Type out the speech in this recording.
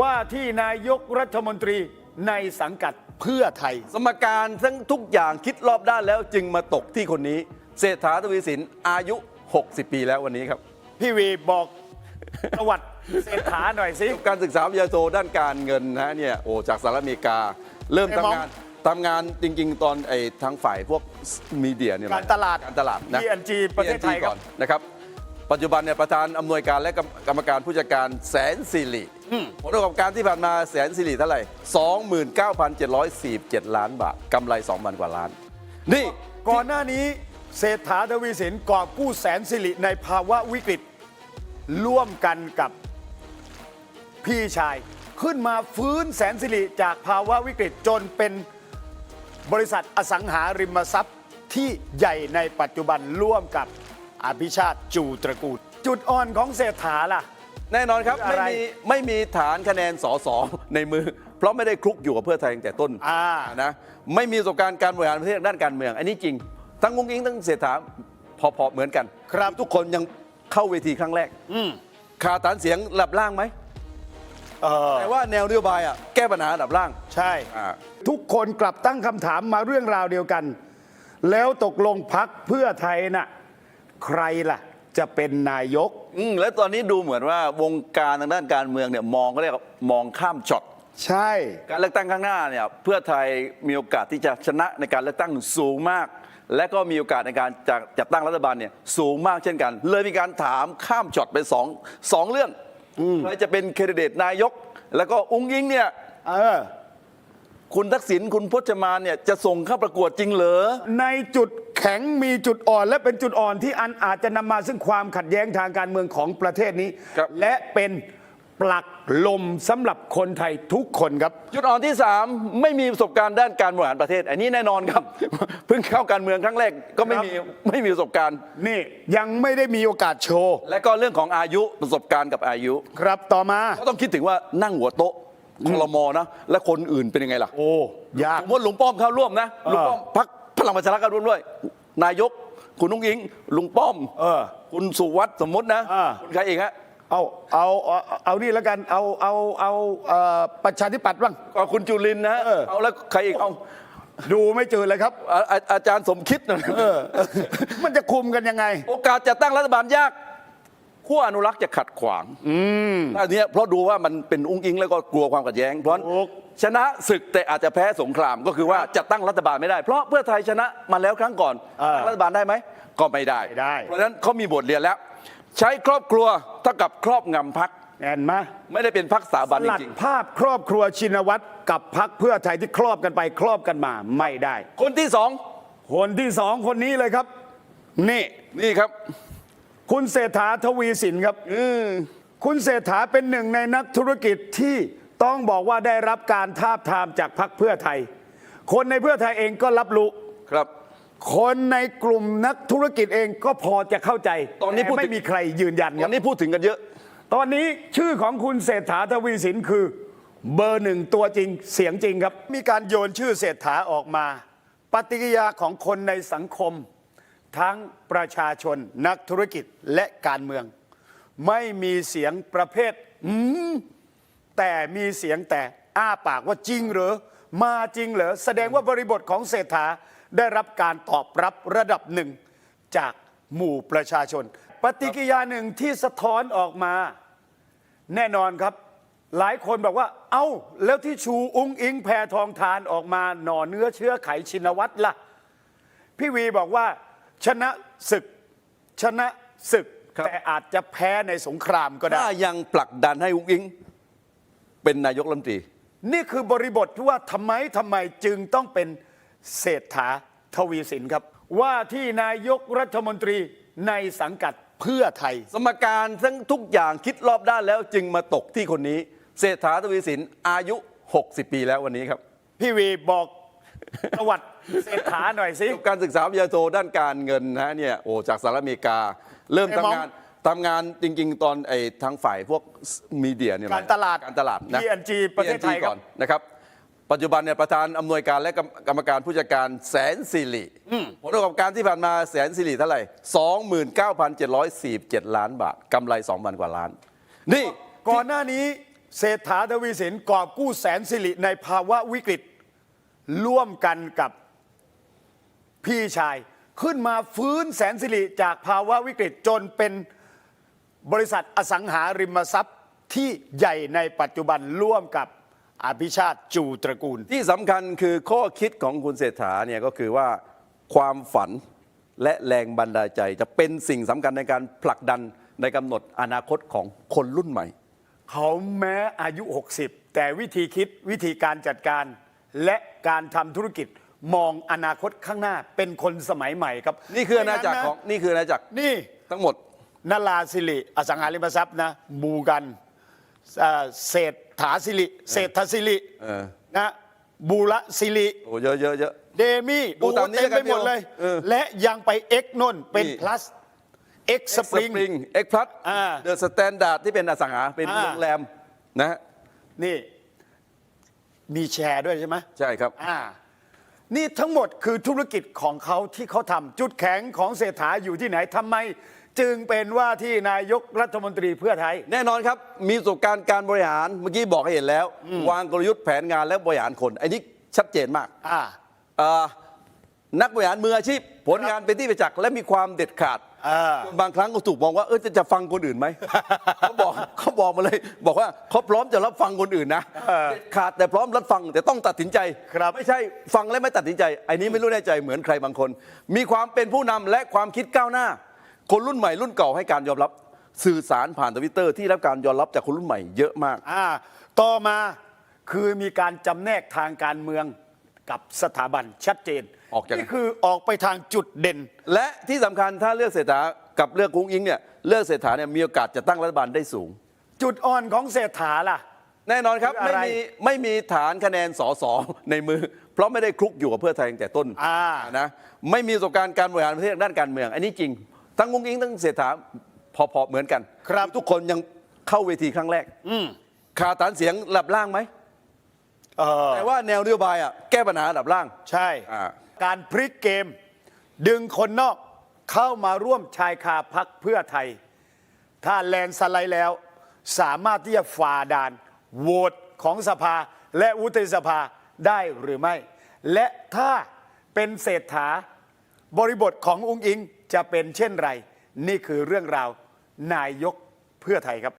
ว่าที่นายกรัฐมนตรีในสังกัดเพื่อไทย สมการทั้งทุกอย่างคิดรอบด้านแล้วจึงมาตกที่คนนี้ เศรษฐาทวีสินอายุ 60 ปีแล้ววันนี้ครับ พี่วีบอกประวัติเศรษฐาหน่อยสิ การศึกษาวิทยาโทด้านการเงินนะฮะเนี่ยโอ้จากสหรัฐอเมริกา เริ่มไอ้หมอทำงานทำงานจริง ๆ ตอนไอ้ทางฝ่ายพวกมีเดียเนี่ยนะการตลาดการตลาดนะ PNG ประเทศไทยครับก่อนนะครับ ปัจจุบันเนี่ยประธานอำนวยการและกรรมกรรมการผู้จัดการแสนสิริผลประกอบการที่ผ่านมาแสนสิริเท่าไหร่29,747 ล้านบาทกำไร 2,000 กว่าล้าน นี่ก่อนหน้านี้เศรษฐาทวีสินกอบกู้แสนสิริในภาวะวิกฤต ร่วมกันกับพี่ชาย ขึ้นมาฟื้นแสนสิริจากภาวะวิกฤตจนเป็นบริษัทอสังหาริมทรัพย์ที่ใหญ่ในปัจจุบันร่วมกับ อภิชาติจูตระกูล จุดอ่อนของเศรษฐาล่ะ แน่นอนครับคือไม่อะไร มีไม่มีฐานคะแนนสสในมือ เพราะไม่ได้คลุกอยู่กับเพื่อไทยตั้งแต่ต้นอ่า นะไม่มีประสบการณ์การบริหารประเทศด้านการเมือง อันนี้จริง ทั้งงุ้งอิงทั้งเศรษฐาพอๆเหมือนกันครับ ทุกคนยังเข้าเวทีครั้งแรกขาดฐานเสียงระดับล่างไหมเออแต่ว่าแนวนโยบายอะแก้ปัญหาระดับล่างใช่ อ่า ทุกคนกลับตั้งคำถามมาเรื่องราวเดียวกัน แล้วตกลงพักเพื่อไทยน่ะ ใครล่ะ จะเป็นนายก อืมแล้วตอนนี้ดูเหมือนว่าวงการทางด้านการเมืองเนี่ยมองก็เรียกว่ามองข้ามช็อต ใช่ การเลือกตั้งข้างหน้าเนี่ยเพื่อไทยมีโอกาสที่จะชนะในการเลือกตั้งสูงมาก และก็มีโอกาสในการจะจัดตั้งรัฐบาลเนี่ยสูงมากเช่นกัน เลยมีการถามข้ามช็อตไปสองสองเรื่องใครจะเป็นแคนดิเดตนายก แล้วก็อุ้งอิงเนี่ยเออ คุณทักษิณคุณพจมานเนี่ยจะส่งเข้าประกวดจริงเหรอ ในจุดแข็งมีจุดอ่อน และเป็นจุดอ่อนที่อันอาจจะนำมาซึ่งความขัดแย้งทางการเมืองของประเทศนี้ ครับ และเป็นปลักลมสำหรับคนไทยทุกคนครับ จุดอ่อนที่ 3 ไม่มีประสบการณ์ด้านการบริหารประเทศ อันนี้แน่นอนครับ เพิ่งเข้าการเมืองครั้งแรกก็ไม่มีไม่มีประสบการณ์ นี่ยังไม่ได้มีโอกาสโชว์ และก็เรื่องของอายุประสบการณ์กับอายุ ครับต่อมา ก็ต้องคิดถึงว่านั่งหัวโต๊ะคลมนะ และคนอื่นเป็นยังไงล่ะโอ้ยาก สมมติลุงป้อมเข้าร่วมนะเออลุงป้อมพักพ ลังประชารัฐเข้าร่วมด้วย นายก คุณนุ้งอิง ลุงป้อม เออ คุณสุวัสด์สมมตินะเออคุณใครเองฮะเอาเอาเอาเอานี่แล้วกันเอาเอาเอาเอ่อประชาธิปัตย์บ้าง ก็คุณจุลินทร์นะเออ เอาแล้วใครอีกเอาดูไม่เจอเลยครับอาอาอาจารย์สมคิดนะเออ มันจะคุมกันยังไง โอกาสจะตั้งรัฐบาลยาก ขั้วอนุรักษ์จะขัดขวางอันเนี้ยเพราะดูว่ามันเป็นอุ้งอิงแล้วก็กลัวความขัดแย้ง เพราะฉะนั้นถูกชนะศึกแต่อาจจะแพ้สงครามก็คือว่าจะตั้งรัฐบาลไม่ได้ เพราะเพื่อไทยชนะมาแล้วครั้งก่อนเออตั้งรัฐบาลได้ไหมก็ไม่ได้ไม่ได้ เพราะฉะนั้นเขามีบทเรียนแล้ว ใช้ครอบครัวเท่ากับครอบงำพักแอนมาไม่ได้เป็นพักสถาบันหจลัดริงภาพครอบครัวชินวัตรกับพักเพื่อไทยที่ครอบกันไปครอบกันมาไม่ได้ๆคนที่สองคนที่สองคนนี้เลยครับ นี่นี่ครับ คุณเศรษฐาทวีสินครับคุณเศรษฐาเป็นหนึ่งในนักธุรกิจที่ต้องบอกว่าได้รับการทาบทามจากพักเพื่อไทย คนในเพื่อไทยเองก็รับรู้ครับ คนในกลุ่มนักธุรกิจเองก็พอจะเข้าใจตอนนี้พูดถึง ไม่มีใครยืนยันควัรับนนี้พูดถึงกันเยอะ ตอนนี้ชื่อของคุณเศรษฐาทวีสินคือ เบอร์หนึ่งตัวจริงเสียงจริงครับ มีการโยนชื่อเศรษฐาออกมา ปฏิกิริยาของคนในสังคม ทั้งประชาชนนักธุรกิจและการเมือง ไม่มีเสียงประเภท อืม แต่มีเสียงแต่อ้าปากว่าจริงเหรอ มาจริงเหรอ แสดงว่าบริบทของเศรษฐาได้รับการตอบรับระดับหนึ่งจากหมู่ประชาชน ปฏิกิริยาหนึ่งที่สะท้อนออกมา แน่นอนครับ หลายคนบอกว่า เอ้า แล้วที่ชูอุ้งอิงแพทองทานออกมาหน่อเนื้อเชื้อไขชินวัตรล่ะพี่วีบอกว่า ชนะศึก ชนะศึก ครับ แต่อาจจะแพ้ในสงครามก็ได้ ถ้ายังผลักดันให้อุ้งอิง เป็นนายกรัฐมนตรี นี่คือบริบทที่ว่าทำไมทำไมจึงต้องเป็นเศรษฐาทวีสินครับ ว่าที่นายกรัฐมนตรีในสังกัดเพื่อไทย สมการทั้งทุกอย่างคิดรอบด้านแล้วจึงมาตกที่คนนี้ เศรษฐาทวีสินอายุ 60 ปีแล้ววันนี้ครับ พี่วีบอก ประวัติ เศรษฐาหน่อยสิการศึกษาวิทยาโทด้านการเงินนะฮะเนี่ยโอ้จากสหรัฐอเมริกา เริ่มไอ้หมอทำงานทำงานจริง ๆ ตอนไอ้ทางฝ่ายพวกมีเดียเนี่ยนะการตลาด การตลาดนะ PNG ประเทศไทย PNG ครับก่อนนะครับ ปัจจุบันเนี่ยประธานอำนวยการและกรรมกรรมการผู้จัดการแสนสิริผลประกอบการที่ผ่านมาแสนสิริเท่าไหร่ 29,747 ล้านบาทกำไร 2,000 กว่าล้าน นี่ก่อนหน้านี้เศรษฐาทวีสินกอบกู้แสนสิริในภาวะวิกฤต ร่วมกันกับ พี่ชาย ขึ้นมาฟื้นแสนสิริจากภาวะวิกฤตจนเป็นบริษัทอสังหาริมทรัพย์ที่ใหญ่ในปัจจุบันร่วมกับอภิชาติจูตระกูล ที่สำคัญคือข้อคิดของคุณเศรษฐาเนี่ยก็คือว่าความฝันและแรงบันดาลใจจะเป็นสิ่งสำคัญในการผลักดันในกำหนดอนาคตของคนรุ่นใหม่ เขาแม้อายุ 60 แต่วิธีคิดวิธีการจัดการและการทำธุรกิจ มองอนาคตข้างหน้าเป็นคนสมัยใหม่ครับนี่คืออาณาจักรของนี่คืออาณาจักรนี่ทั้งหมดนราสิริอสังหาริมทรัพย์นะบูกันเอ่อเศรษฐาสิริเศรษฐสิริเออนะบูระสิริโอ้เยอะเยอะเยอะเดมี่ดูตามนี้เต็มไปหมดเลยเออและยังไปเอ็กนนเป็นนี่ plus X สปริงเอ็กพลัสอ่าเดอะสแตนดาร์ดที่เป็นอสังหาเป็นอ่าโรงแรมนะฮะนี่มีแชร์ด้วยใช่ไหมใช่ครับอ่า นี่ทั้งหมดคือธุรกิจของเขาที่เขาทำจุดแข็งของเศรษฐาอยู่ที่ไหนทำไม จึงเป็นว่าที่นายกรัฐมนตรีเพื่อไทย แน่นอนครับมีประสบการณ์การบริหารเมื่อกี้บอกให้เห็นแล้ว วางกลยุทธ์แผนงานและบริหารคนอันนี้ชัดเจนมากอ่า เอ่อนักบริหารมืออาชีพ ผลงานเป็นที่ประจักษ์และมีความเด็ดขาดเออ บางครั้งก็ถูกมองว่าเออจะจะฟังคนอื่นไหม เขาบอกเขาบอกมาเลย บอกว่าเขาพร้อมจะรับฟังคนอื่นนะเด็ดขาดแต่พร้อมรับฟังแต่ต้องตัดสินใจครับไม่ใช่ฟังและไม่ตัดสินใจไอ้นี้ไม่รู้แน่ใจเหมือนใครบางคน มีความเป็นผู้นำและความคิดก้าวหน้า คนรุ่นใหม่รุ่นเก่าให้การยอมรับ สื่อสารผ่านทวิตเตอร์ที่รับการยอมรับจากคนรุ่นใหม่เยอะมากอ่าต่อมาคือมีการจำแนกทางการเมืองกับสถาบันชัดเจน ออกจาก นี่คือออกไปทางจุดเด่น และที่สำคัญถ้าเลือกเศรษฐากับเลือกกุ้งอิงเนี่ยเลือกเศรษฐาเนี่ยมีโอกาสจะตั้งรัฐบาลได้สูง จุดอ่อนของเศรษฐาล่ะ แน่นอนครับคือไม่อะไร มีไม่มีฐานคะแนนสสในมือ เพราะไม่ได้คลุกอยู่กับเพื่อไทยตั้งแต่ต้น อ่า นะไม่มีประสบการณ์การบริหารประเทศด้านการเมือง อันนี้จริง ทั้งกุ้งอิงทั้งเศรษฐาพอๆเหมือนกันครับ ทุกคนยังเข้าเวทีครั้งแรกขาดฐานเสียงระดับล่างไหม เออแต่ว่าแนวนโยบายอะแก้ปัญหาระดับล่างใช่ อ่า การพลิกเกม ดึงคนนอกเข้ามาร่วมชายคาพักเพื่อไทย ถ้าแลนด์สไลด์แล้ว สามารถที่จะฝ่าด่านโหวตของสภาและวุฒิสภาได้หรือไม่ และถ้าเป็นเศรษฐาบริบทขององค์อิงจะเป็นเช่นไร นี่คือเรื่องราว นายกเพื่อไทยครับ